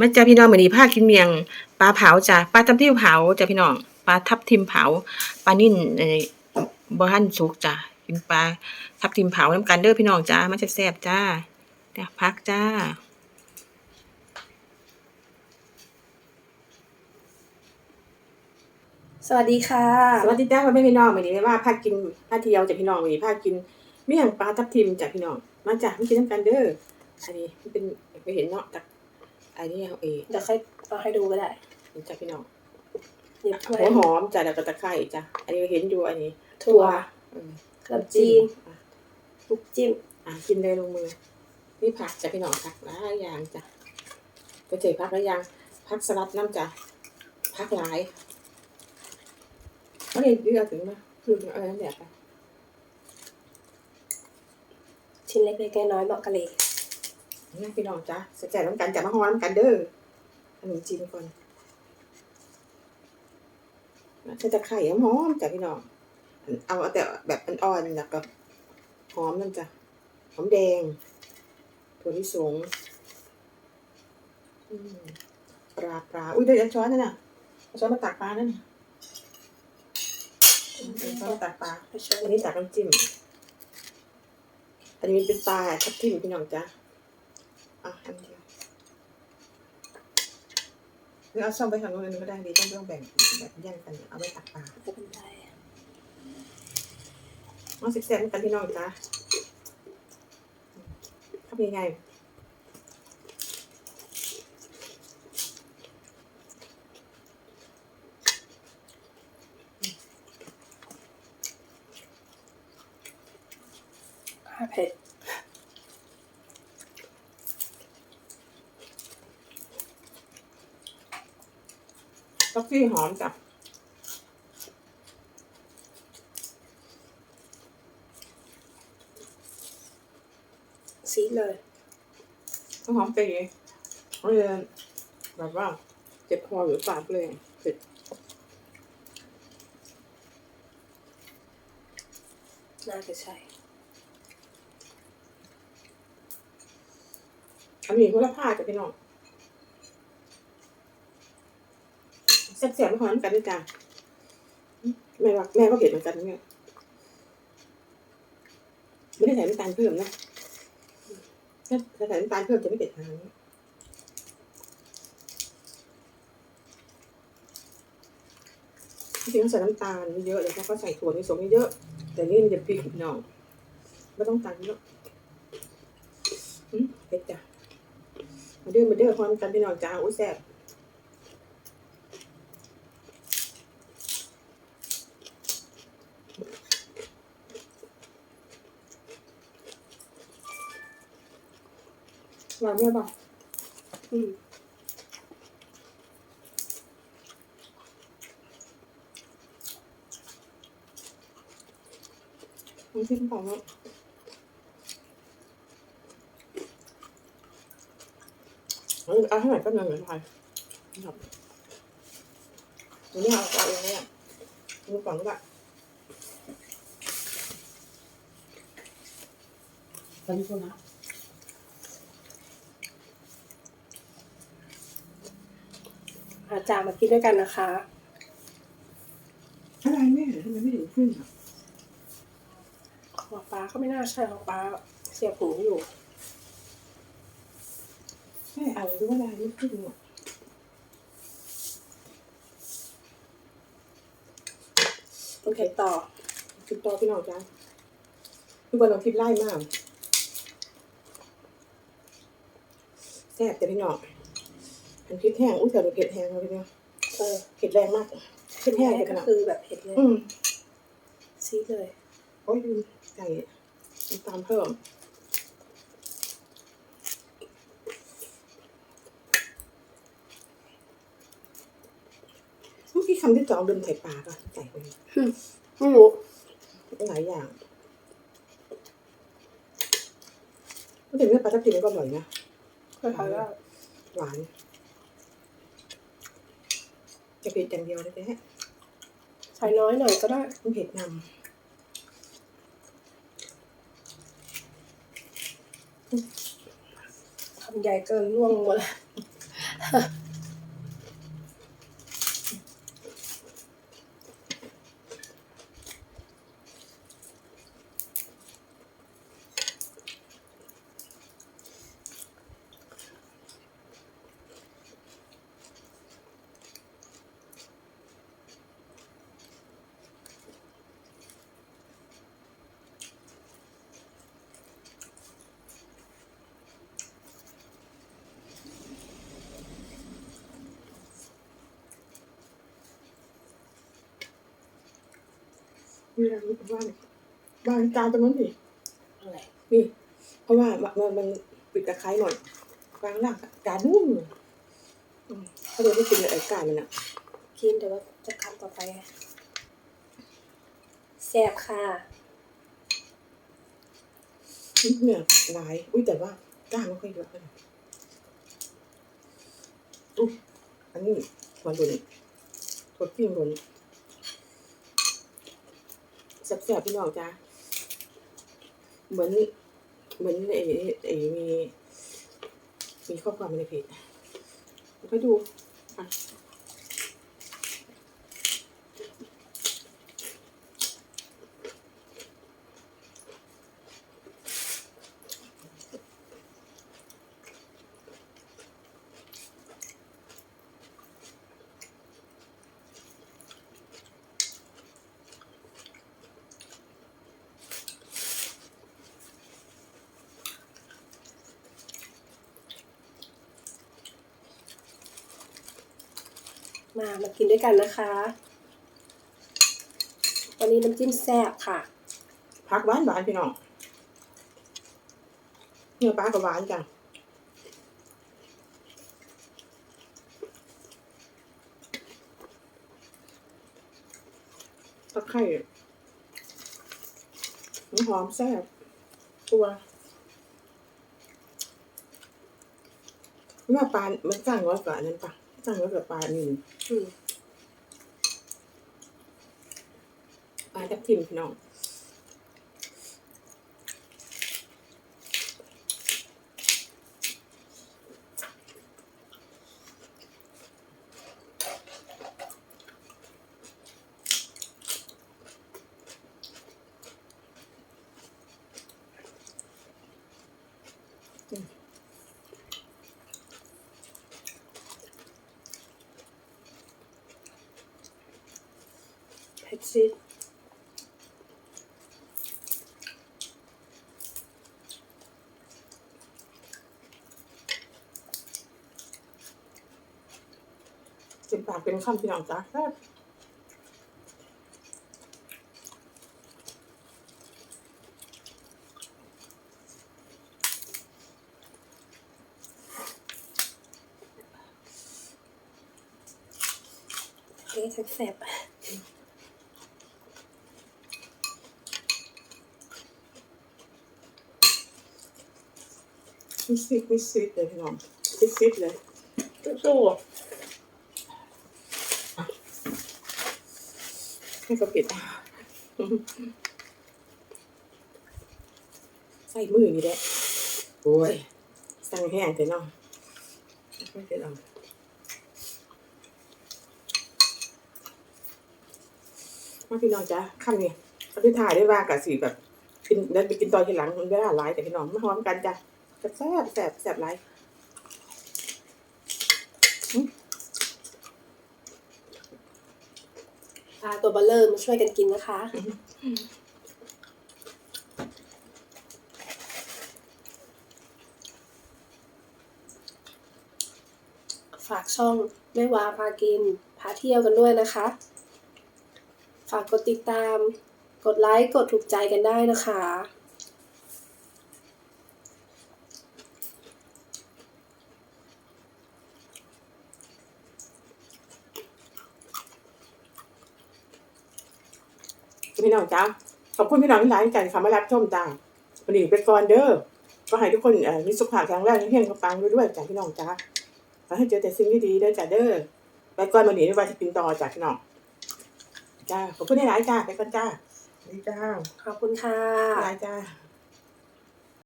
มาจ้าพี่น้องมื้อนี้พากินเมียงปลาเผาจ้ะปลาทับทิมเผาจ้ะพี่น้องปลาทับทิมเผาปลานิ่นเอ่อบ่ทันสุกจ้ะกินปลาทับทิมเผานํกันเด้อพี่น้องจ้ามาแซ่บๆจ้าจ้ะพักจ้าสวัสดีค่ะ สวัสดีจ้าพ่อแม่พี่น้องมื้อนี้ว่าพากินพาเที่ยวจ้ะพี่น้องมื้อนี้พากินเมี่ยงปลาทับทิมจ้ะพี่น้อง มาจ้ะมากินนํกันเด้ออันนี้มันเป็นไปเห็นเนาะจาก อันนี้เอาเองเดี๋ยวค่อยเอาให้ดูก็ได้จ้ะพี่น้องหยิบถ้วยหัวหอมจ้ะแล้วก็ตะไคร้จ้ะอันนี้เห็นอยู่อันนี้ถั่วอืมขนมจีนอะลูกจิ้มอะกินเลยลงมือ นี่ผักจ้ะพี่น้องผักหลายอย่างจ้ะไปเจอผักหลายอย่างผักสลัดน้ำจ้ะผักหลายเขาเรียนเยอะถึงไหมคืออะไรนั่นแหละค่ะชิ้นเล็กๆน้อยๆเหมาะกะเลย นี่พี่น้องจ้ะสแกนน้ำกันจะมาหอมน้ำกันเด้อขนมจีนก่อนใช้ตะไคร้หอมๆจ้ะพี่น้องเอาแต่แบบอ่อนๆแล้วก็หอมนั่นจ้ะหอมแดงถั่วลิสงอืมปลาปลาอุ้ยได้เอาช้อนนั่นน่ะเอาช้อนมาตักปลานั่นน่ะเอาช้อนมาตักปลาให้ช่วยอันนี้ตักน้ำจิ้มอันนี้เป็นปลาทับทิมพี่น้องจ้ะ อะอันเดียวหรือเอาซ่อมไปทางโน้นอันนี้ก็ได้ดีต้องต้องแบ่งแบบแย่งกันเอาไว้ตักปลาไม่เป็นไรเอาสิบแสนกันพี่น้องจ้ะทำยังไงข้าเผ็ด ก็ซี่หอมจ้ะซีดเลยต้องหอมปีเขาเลยแบบว่าเจ็บคอหรือปากเลยเผ็ดน่าจะใช่อันนี้คนละผ้าจ้ะพี่น้อง แซ่บๆไม่หอมกันด้วยจ้ะแม่ว่าแม่ก็เผ็ดเหมือนกันเนี่ยไม่ได้ใส่น้ำตาลเพิ่มนะถ้าใส่น้ำตาลเพิ่มจะไม่เผ็ดขนาดนี้จริงๆเขาใส่น้ำตาลเยอะๆแล้วเขาก็ใส่ถั่วลิสงเยอะ แต่นี่มันจะพริกพี่น้องไม่ต้องตาลเยอะอืมเผ็ดจ้ะมาเด้อมาเด้อพร้อมกันพี่น้องจ้าอุ้ยแซ่บ หวานไหมบ่ะอืมมันขึ้นของแล้วเอาเอาให้หน่อยก็หนึ่งเหมือนไทยครับอันนี้เอาเอาเองเนี่ยดูก่อนก็ได้ตอนนี้คนละ อา จารย์มากินด้วยกันนะคะ อะไรแม่ทำไมไม่ถึงขึ้นอะของป้าก็ไม่น่าใช่ของป้าเสียบหูอยู่แม่เอาดูว่าอะไรไม่ขึ้นอะโอเคต่อคลิปต่อพี่น้องจ้าทุกคนเอาคลิปไล่มากแซ่บแต่พี่น้อง อันพริกแห้งอุ้ยแต่เผ็ดแห้งเลยพี่น้องเออเผ็ดแรงมากเผ็ดแห้งแม่เผ็ดขก็นาดคือแบบเผ็ดเลยอืมซีดเลยโอ้ยดูใส่น้ำตาลเพิ่มเมื่อกี้คำที่จองเดิมใส่ปลาป่ะใส่ไปไม่รู้หลายอย่างก็ถึงเรื่องปลาทับทิมก็อร่อยนะคล้ายๆว่าหวาน จะเผ็ดอย่างเดียวเลยแท้ใส่น้อยหน่อยก็ได้มันเผ็ดนทำใหญ่เกินร่วงหมดเลย มีอะไรว่างวางจานตรงนั้นดิอะไรนี่ เพราะว่ามันมันปิดตะไคร้หน่อยวางล่างจานนุ่มอืมเขาเลยไม่กินไอ้กานมันอะกินแต่ว่าจะคำต่อไปแซ่บค่ะเนี่ยหลาย อุ้ยแต่ว่าก้างไม่ค่อยเยอะเท่าไหร่อุ๊ยอันนี้มันโดนทดปิ้งโดน แซ่บๆพี่น้องจ้าเหมือนเหมือนไอ้ไอ้มีมีข้อความในเพจไปดูอะ มามากินด้วยกันนะคะวันนี้น้ำจิ้มแซ่บค่ะพักหวานหวานพี่น้องเนื้อปลาก็หวานจ้ะตะไคร่มันหอมแซ่บตัวว่าปลามันจ้างน้อยกว่าอันนั้นปะ จ้างน้อยกว่าปลานี่อืมปลาทับทิมพี่น้อง เผ็ดซิดเจ็บปากเป็นคำพี่น้องจ้าแซ่บเอ๊ะแซ่บ มิสซิตมิสซิตเลยพี่น้องมิสซิตเลยสู้ๆอะให้ก็ปิดอะใส่มือนี่แหละโอ้ยสั่งแห้งเถอะเนาะไม่เป็นไรมาพี่น้องจ้าคำนี้เขาที่ถ่ายได้ว่ากะสีแบบกินแล้วไปกินตอนทีหลังมันไม่ได้หลายแต่พี่น้องไมาหอมกันจ้ะ บแซ่บแซ่บแซ่บหลายปลาตัวเบลเลอร์มาช่วยกันกินนะคะ ฝากช่องไม่วาพากิน พาเที่ยวกันด้วยนะคะ ฝากกดติดตาม กดไลค์ กดถูกใจกันได้นะคะ พี่น้องจ้าขอบคุณพี่น้องที่หลายใจค่ะมารับชมจ้าวันนี้ไปก่อนเด้อก็ให้ทุกคนเอ่อมีสุขภาพแข็งแรงเฮียงๆปังๆด้วยๆจ้าพี่น้องจ้าขอให้เจอแต่สิ่งดีๆเด้อจ้าเด้อไปก่อนวันนี้ไม่ว่าจะกินต่อจ้าพี่น้องจ้าขอบคุณที่หลายจ้าไปก่อนจ้าสวัสดีจ้าขอบคุณค่ะหลายจ้า